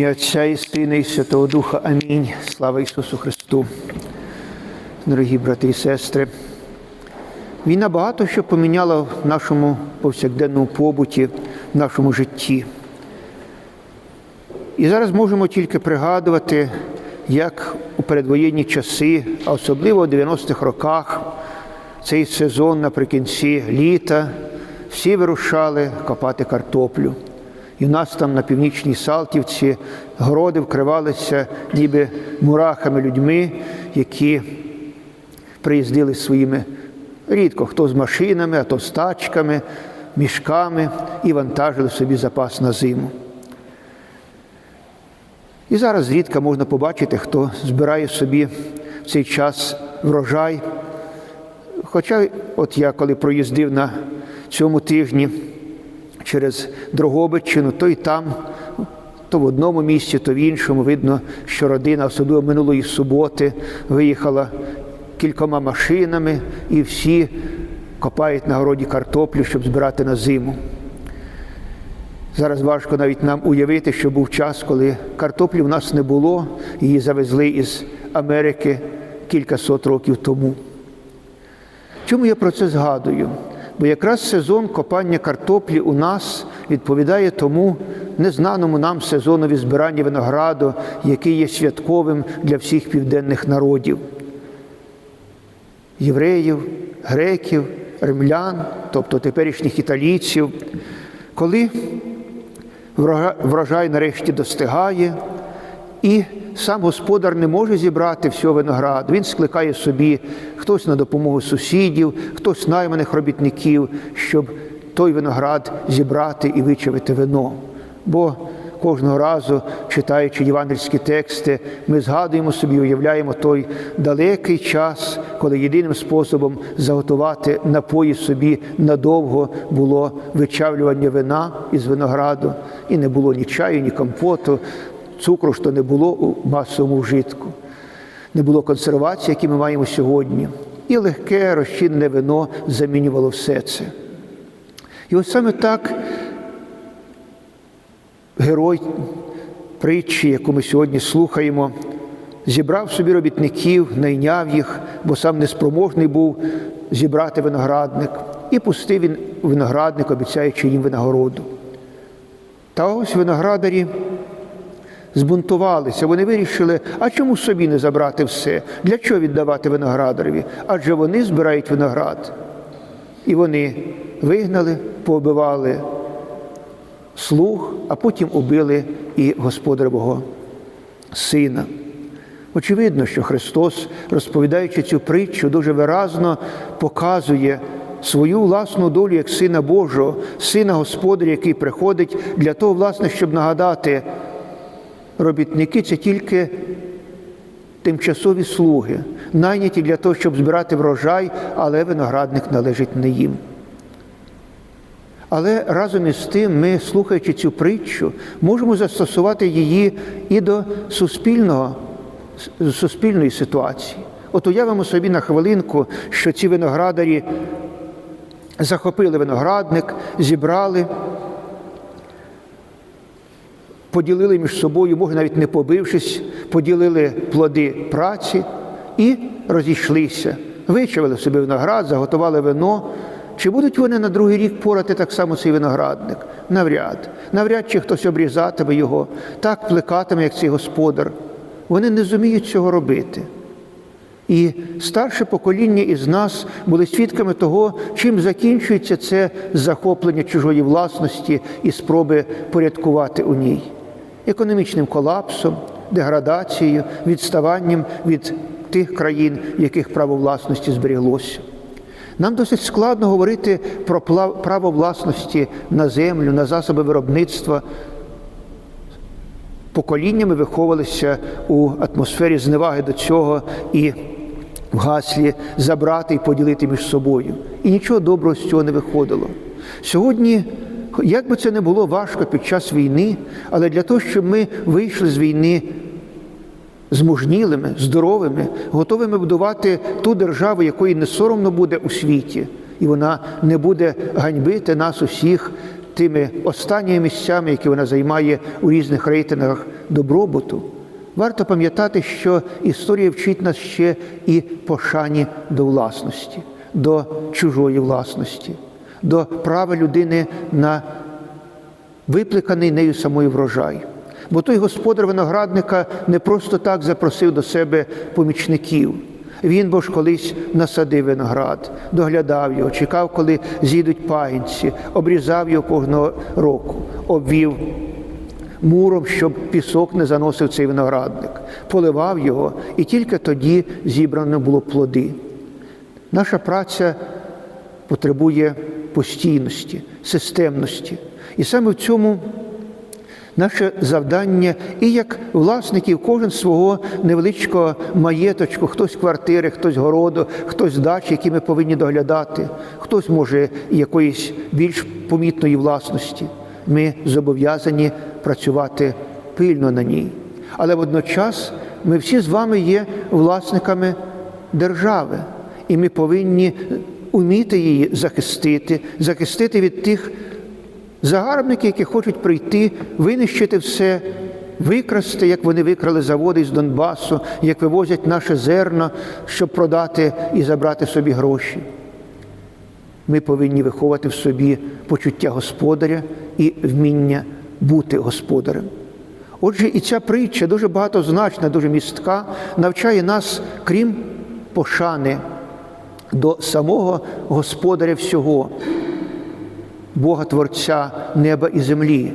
ім'я Отця і Сина, і Святого Духа. Амінь. Слава Ісусу Христу. Дорогі брати і сестри, війна багато що поміняла в нашому повсякденному побуті, в нашому житті. І зараз можемо тільки пригадувати, як у передвоєнні часи, а особливо у 90-х роках, цей сезон наприкінці літа, всі вирушали копати картоплю. І у нас там на північній Салтівці городи вкривалися ніби мурахами людьми, які приїздили своїми рідко, хто з машинами, а то з тачками, мішками і вантажили собі запас на зиму. І зараз зрідка можна побачити, хто збирає собі в цей час врожай. Хоча, от я коли проїздив на цьому тижні через Дрогобиччину, то й там, то в одному місці, то в іншому видно, що родина, особливо минулої суботи, виїхала кількома машинами і всі копають на городі картоплю, щоб збирати на зиму. Зараз важко навіть нам уявити, що був час, коли картоплі в нас не було, її завезли із Америки кілька сот років тому. Чому я про це згадую? Бо якраз сезон копання картоплі у нас відповідає тому незнаному нам сезонові збирання винограду, який є святковим для всіх південних народів. Євреїв, греків, римлян, тобто теперішніх італійців, коли врожай нарешті достигає, і сам господар не може зібрати всього винограду. Він скликає собі хтось на допомогу сусідів, хтось найманих робітників, щоб той виноград зібрати і вичавити вино. Бо кожного разу, читаючи євангельські тексти, ми згадуємо собі, уявляємо той далекий час, коли єдиним способом заготувати напої собі надовго було вичавлювання вина із винограду, і не було ні чаю, ні компоту, цукру що не було у масовому вжитку. Не було консервації, які ми маємо сьогодні. І легке розчинне вино замінювало все це. І ось саме так герой притчі, яку ми сьогодні слухаємо, зібрав собі робітників, найняв їх, бо сам неспроможний був зібрати виноградник, і пустив він виноградник, обіцяючи їм винагороду. Та ось виноградарі збунтувалися, вони вирішили, а чому собі не забрати все? Для чого віддавати виноградареві? Адже вони збирають виноград. І вони вигнали, пообивали слуг, а потім убили і господаревого сина. Очевидно, що Христос, розповідаючи цю притчу, дуже виразно показує свою власну долю як Сина Божого, Сина Господаря, який приходить для того, власне, щоб нагадати, робітники це тільки тимчасові слуги, найняті для того, щоб збирати врожай, але виноградник належить не їм. Але разом із тим, ми, слухаючи цю притчу, можемо застосувати її і до суспільного, суспільної ситуації. От уявимо собі на хвилинку, що ці виноградарі захопили виноградник, зібрали, поділили між собою, може навіть не побившись, поділили плоди праці і розійшлися, вичавили собі виноград, заготували вино. Чи будуть вони на другий рік порати так само цей виноградник? Навряд. Навряд чи хтось обрізатиме його, так плекатиме, як цей господар. Вони не зуміють цього робити. І старше покоління із нас були свідками того, чим закінчується це захоплення чужої власності і спроби порядкувати у ній, економічним колапсом, деградацією, відставанням від тих країн, яких право власності зберіглося. Нам досить складно говорити про право власності на землю, на засоби виробництва. Поколіннями виховувалися у атмосфері зневаги до цього і в гаслі забрати і поділити між собою. І нічого доброго з цього не виходило. Сьогодні, як би це не було важко під час війни, але для того, щоб ми вийшли з війни змужнілими, здоровими, готовими будувати ту державу, якої не соромно буде у світі, і вона не буде ганьбити нас усіх тими останніми місцями, які вона займає у різних рейтингах добробуту. Варто пам'ятати, що історія вчить нас ще і пошані до власності, до чужої власності, до права людини на випликаний нею самою врожай. Бо той господар виноградника не просто так запросив до себе помічників. Він бо ж колись насадив виноград, доглядав його, чекав, коли зійдуть пагінці, обрізав його кожного року, обвів муром, щоб пісок не заносив цей виноградник, поливав його, і тільки тоді зібрано було плоди. Наша праця потребує постійності, системності. І саме в цьому наше завдання, і як власників, кожен свого невеличкого маєточку, хтось квартири, хтось городу, хтось дачі, які ми повинні доглядати, хтось може якоїсь більш помітної власності. Ми зобов'язані працювати пильно на ній. Але водночас ми всі з вами є власниками держави, і ми повинні уміти її захистити, захистити від тих загарбників, які хочуть прийти, винищити все, викрасти, як вони викрали заводи з Донбасу, як вивозять наше зерно, щоб продати і забрати собі гроші. Ми повинні виховати в собі почуття господаря і вміння бути господарем. Отже, і ця притча дуже багатозначна, дуже містка, навчає нас, крім пошани до самого господаря всього, Бога Творця неба і землі,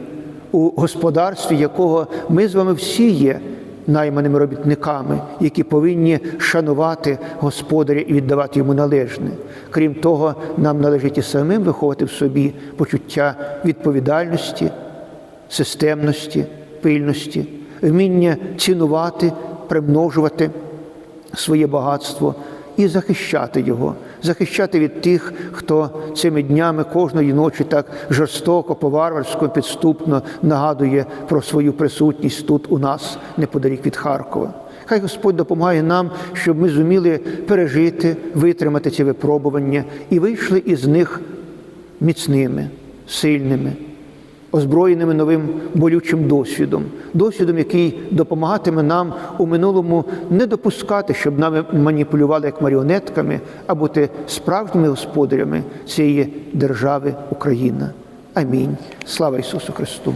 у господарстві якого ми з вами всі є найманими робітниками, які повинні шанувати господаря і віддавати йому належне. Крім того, нам належить і самим виховати в собі почуття відповідальності, системності, пильності, вміння цінувати, примножувати своє багатство і захищати його, захищати від тих, хто цими днями кожної ночі так жорстоко, по-варварську, підступно нагадує про свою присутність тут у нас, неподалік від Харкова. Хай Господь допомагає нам, щоб ми зуміли пережити, витримати ці випробування і вийшли із них міцними, сильними, озброєними новим болючим досвідом, досвідом, який допомагатиме нам у минулому не допускати, щоб нами маніпулювали як маріонетками, а бути справжніми господарями цієї держави Україна. Амінь. Слава Ісусу Христу!